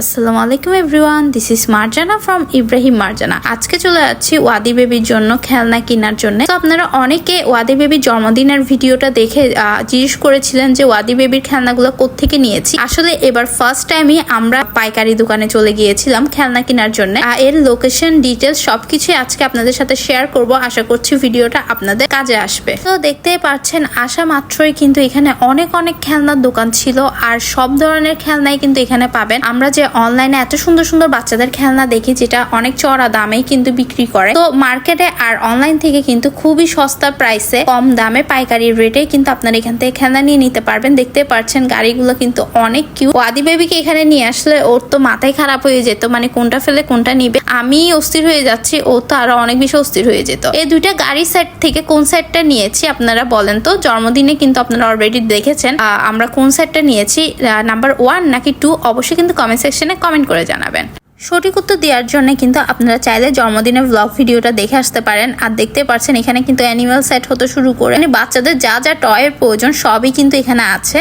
আসসালামু আলাইকুম everyone this is Marjana from Ibrahim Marjana. আজকে চলে যাচ্ছি ওয়াদি বেবির জন্য খেলনা কেনার জন্য। তো আপনারা অনেকে ওয়াদি বেবির জন্মদিনের ভিডিওটা দেখে জিজ্ঞেস করেছিলেন যে ওয়াদি বেবির খেলনাগুলো কোত্থেকে নিয়েছি। আসলে এবার ফার্স্ট টাইমই আমরা পাইকারি দোকানে চলে গিয়েছিলাম খেলনা কেনার জন্য। এর লোকেশন ডিটেলস সবকিছুই আজকে আপনাদের সাথে শেয়ার করব। আশা করছি ভিডিওটা আপনাদের কাজে আসবে। তো দেখতেই পাচ্ছেন আসা মাত্রই কিন্তু এখানে অনেক অনেক খেলনার দোকান ছিল। আর সব ধরনের খেলনাই কিন্তু এখানে পাবেন। আমরা যে অনলাইনে এত সুন্দর সুন্দর বাচ্চাদের খেলনা দেখি যেটা অনেক চড়া দামেই কিন্তু বিক্রি করে। তো মার্কেটে আর অনলাইন থেকে কিন্তু খুবই সস্তা প্রাইসে কম দামে পাইকারি রেটে কিন্তু আপনারা এখান থেকে খেলনা নিয়ে নিতে পারবেন। দেখতে পাচ্ছেন গাড়িগুলো কিন্তু অনেক কিউ ওয়াদি বেবিকে এখানে নিয়ে আসলে ওর তো মাথায় খারাপ হয়ে যেত মানে কোনটা ফেলে কোনটা নিবে। আমি অস্থির হয়ে যাচ্ছি, ও তো আরও অনেক বেশি অস্থির হয়ে যেত। এই দুইটা গাড়ি সেট থেকে কোন সেটটা নিয়েছি আপনারা বলেন তো? জন্মদিনে কিন্তু আপনারা অলরেডি দেখেছেন আমরা কোন সেটটা নিয়েছি নাম্বার ওয়ান নাকি টু অবশ্যই কিন্তু কমেন্ট সেকশনে কমেন্ট করে জানাবেন। সঠিক উত্তর দেওয়ার জন্য কিন্তু আপনারা চাইলে জন্মদিনের ব্লগ ভিডিওটা দেখে আসতে পারেন। আর দেখতে পাচ্ছেন এখানে কিন্তু অ্যানিমাল সেট হতে শুরু করে। মানে বাচ্চাদের যা যা টয়ের প্রয়োজন সবই কিন্তু এখানে আছে।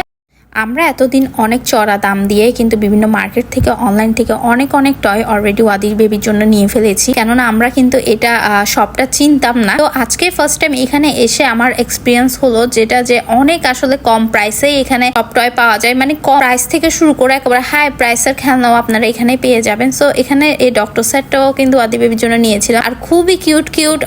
আমরা এতদিন অনেক চড়া দাম দিয়ে কিন্তু বিভিন্ন মার্কেট থেকে অনলাইন থেকে অনেক অনেক টয় অলরেডি ওয়াদির বেবির জন্য নিয়ে ফেলেছি। কেননা আমরা কিন্তু এটা সবটা চিনতাম না। তো আজকে ফার্স্ট টাইম এখানে এসে আমার এক্সপিরিয়েন্স হলো যেটা যে অনেক আসলে কম প্রাইসে এখানে সব টয় পাওয়া যায়। মানে কম প্রাইস থেকে শুরু করে একেবারে হাই প্রাইসের খেলনাও আপনারা এখানে পেয়ে যাবেন। সো এখানে এই ডক্টর সেটটাও কিন্তু ওয়াদি বেবির জন্য নিয়েছিলাম। আর খুবই কিউট কিউট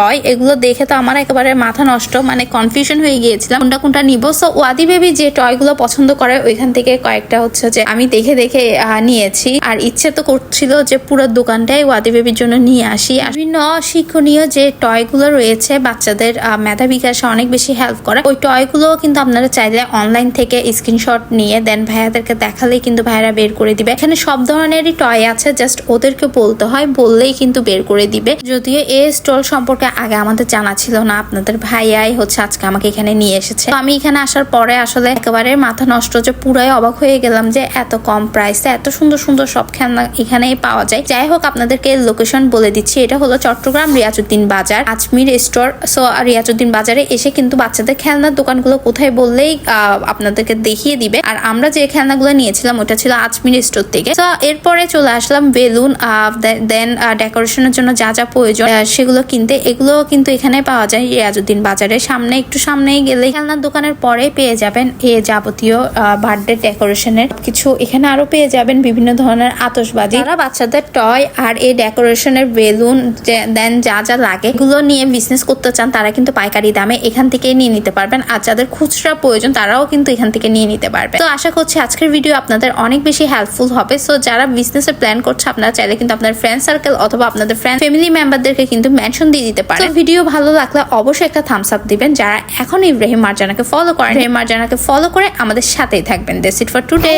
টয় এগুলো দেখে তো আমার একেবারে মাথা নষ্ট মানে কনফিউশন হয়ে গিয়েছিলাম। কোনটা কোনটা নিব? সো ওয়াদি বেবি যে টয়গুলো পছন্দ করে, ওইখান থেকে কয়েকটা হচ্ছে যে আমি দেখে দেখে নিয়েছি। আর ইচ্ছে তো করছিল যে পুরো দোকানটাই ওয়াদি বেবির জন্য নিয়ে আসি। আর বিভিন্ন শিক্ষণীয় যে টয়গুলো রয়েছে বাচ্চাদের মেধা বিকাশে অনেক বেশি হেল্প করে। ওই টয়গুলো কিন্তু আপনারা চাইলে অনলাইন থেকে স্ক্রিনশট নিয়ে দেন। ভাইয়াদেরকে দেখালেই কিন্তু ভাইয়ারা বের করে দিবে। এখানে সব ধরনেরই টয় আছে জাস্ট ওদেরকে বলতে হয়, বললেই কিন্তু বের করে দিবে। যদিও এ স্টল সম্পর্কে আগে আমাদের জানা ছিল না, আপনাদের ভাইয়াই হচ্ছে আজকে আমাকে এখানে নিয়ে এসেছে। আমি এখানে আসার পরে আসলে একেবারে মাথা নষ্ট যে পুরাই অবাক হয়ে গেলাম যে এত কম প্রাইসে এত সুন্দর সুন্দর সব খেলনা এখানেই পাওয়া যায়। যাই হোক, আপনাদেরকে লোকেশন বলে দিচ্ছি, এটা হলো চট্টগ্রাম রিয়াজুদ্দিন বাজার, আজমির স্টোর সো রিয়াজুদ্দিন বাজারে এসে কিন্তু বাচ্চাদের খেলনার দোকানগুলো কোথায় বললেই আপনাদেরকে দেখিয়ে দিবে। আর আমরা যে খেলনাগুলো নিয়েছিলাম, ওটা ছিল আজমির স্টোর থেকে। তো এরপরে চলে আসলাম বেলুন দেন ডেকোরেশনের জন্য যা যা প্রয়োজন সেগুলো কিনতে। এগুলো কিন্তু এখানে পাওয়া যায় রিয়াজুদ্দিন বাজারে সামনে, একটু সামনেই গেলে খেলনার দোকানের পরে পেয়ে যাবেন এ যাবতীয় বার্থডে ডেকোরেশনের কিছু এখানে আরও পেয়ে যাবেন বিভিন্ন ধরনের আতশবাজি। যারা বাচ্চাদের টয় আর এই ডেকোরেশনের বেলুন দেন যা যা লাগে এগুলো নিয়ে বিজনেস করতে চান, তারা কিন্তু পাইকারি দামে এখান থেকে নিয়ে নিতে পারবেন। আর যাদের খুচরা প্রয়োজন, তারাও কিন্তু এখান থেকে নিয়ে নিতে পারবে। তো আশা করছি আজকের ভিডিও আপনাদের অনেক বেশি হেল্পফুল হবে। সো যারা বিজনেসের প্ল্যান করছে, আপনারা চাইলে কিন্তু আপনার ফ্রেন্ড সার্কেল অথবা আপনাদের ফ্রেন্ড ফ্যামিলি মেম্বারদেরকে কিন্তু মেনশন দিয়ে দিতে পারেন। ভিডিও ভালো লাগলে অবশ্যই একটা থামস আপ দিবেন। যারা এখন ইব্রাহিম মার্জানাকে ফলো করেন ইব্রাহিম মার্জানাকে ফলো করে আমাদের সাথেই থাকবেন দিস ইট ফর টুডে.